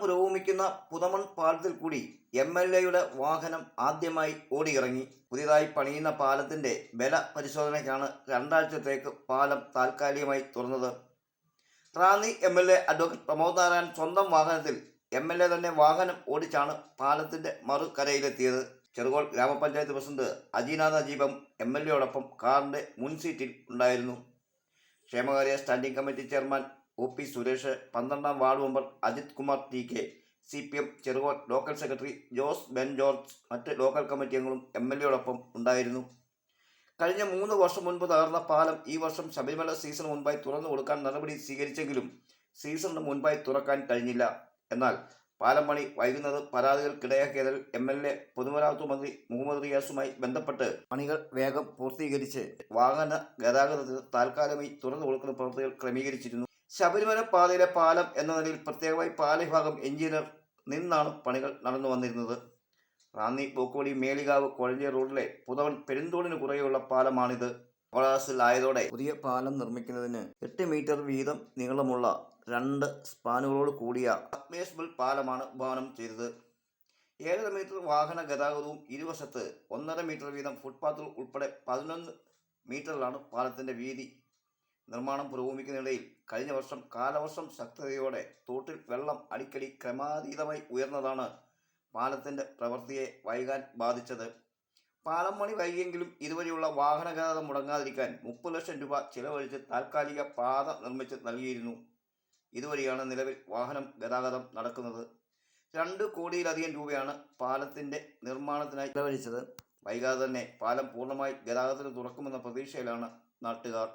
പുരോഗമിക്കുന്ന പുതമൺ പാലത്തിൽ കൂടി M L എയുടെ വാഹനം ആദ്യമായി ഓടിയിറങ്ങി. പുതിയതായി പണിയുന്ന പാലത്തിന്റെ ബല പരിശോധനയ്ക്കാണ് രണ്ടാഴ്ചത്തേക്ക് പാലം താൽക്കാലികമായി തുറന്നത്. Ranni M L A advocate Pramod Narayan സ്വന്തം വാഹനത്തിൽ എം എൽ എ തന്നെ വാഹനം ഓടിച്ചാണ് പാലത്തിന്റെ മറുകരയിലെത്തിയത്. ചെറുകോൾ ഗ്രാമപഞ്ചായത്ത് പ്രസിഡന്റ് അജീനാഥ അജീബം എം എൽ എയോടൊപ്പം കാറിന്റെ മുൻസീറ്റിൽ ഉണ്ടായിരുന്നു. ക്ഷേമകാര്യ standing committee chairman O P Suresh പന്ത്രണ്ടാം ward member Ajith Kumar T K C P M Cherukol local secretary Jose Ben George മറ്റ് ലോക്കൽ കമ്മിറ്റി അംഗങ്ങളും എം എൽ എയോടൊപ്പം ഉണ്ടായിരുന്നു. കഴിഞ്ഞ മൂന്ന് വർഷം മുൻപ് തകർന്ന പാലം ഈ വർഷം ശബരിമല സീസൺ മുൻപായി തുറന്നു കൊടുക്കാൻ നടപടി സ്വീകരിച്ചെങ്കിലും സീസണിന് മുൻപായി തുറക്കാൻ കഴിഞ്ഞില്ല. എന്നാൽ പാലം പണി വൈകുന്നത് പരാതികൾക്കിടയാക്കിയതിൽ എം എൽ എ പൊതുമരാമത്ത് മന്ത്രി മുഹമ്മദ് റിയാസുമായി ബന്ധപ്പെട്ട് പണികൾ വേഗം പൂർത്തീകരിച്ച് വാഹന ഗതാഗതത്തിന് താൽക്കാലികമായി തുറന്നു കൊടുക്കുന്ന പ്രവൃത്തികൾ ക്രമീകരിച്ചിരുന്നു. ശബരിമല പാതയിലെ പാലം എന്ന നിലയിൽ പ്രത്യേകമായി പാലവിഭാഗം എഞ്ചിനീയർ നിന്നാണ് പണികൾ നടന്നു വന്നിരുന്നത്. റാന്നി പൂക്കോടി മേലികാവ് കൊഴഞ്ഞ റോഡിലെ പുതവൻ പെരുന്തോടിന് കുറയുള്ള പാലമാണിത്. ആയതോടെ പുതിയ പാലം നിർമ്മിക്കുന്നതിന് എട്ട് മീറ്റർ വീതം നീളമുള്ള രണ്ട് സ്പാനുകളോട് കൂടിയ അഡ്മിഷബിൾ പാലമാണ് ഭവനം ചെയ്തത്. ഏഴര മീറ്റർ വാഹന ഗതാഗതവും ഇരുവശത്ത് ഒന്നര മീറ്റർ വീതം ഫുട്പാത്തുകൾ ഉൾപ്പെടെ പതിനൊന്ന് മീറ്ററിലാണ് പാലത്തിന്റെ വീതി നിർമ്മാണം പുരോഗമിക്കുന്നതിനിടയിൽ കഴിഞ്ഞ വർഷം കാലവർഷം ശക്തതയോടെ തോട്ടിൽ വെള്ളം അടിക്കടി ക്രമാതീതമായി ഉയർന്നതാണ് പാലത്തിന്റെ പ്രവൃത്തിയെ വൈകാൻ ബാധിച്ചത്. പാലം പണി വൈകിയെങ്കിലും ഇതുവരെയുള്ള വാഹന ഗതാഗതം മുടങ്ങാതിരിക്കാൻ മുപ്പത് ലക്ഷം രൂപ ചിലവഴിച്ച് താൽക്കാലിക പാത നിർമ്മിച്ച് നൽകിയിരുന്നു. ഇതുവഴിയാണ് നിലവിൽ വാഹനം ഗതാഗതം നടക്കുന്നത്. രണ്ട് കോടിയിലധികം രൂപയാണ് പാലത്തിന്റെ നിർമ്മാണത്തിനായി ചിലവഴിച്ചത്. വൈകാതെ തന്നെ പാലം പൂർണമായി ഗതാഗതത്തിന് തുറക്കുമെന്ന പ്രതീക്ഷയിലാണ് നാട്ടുകാർ.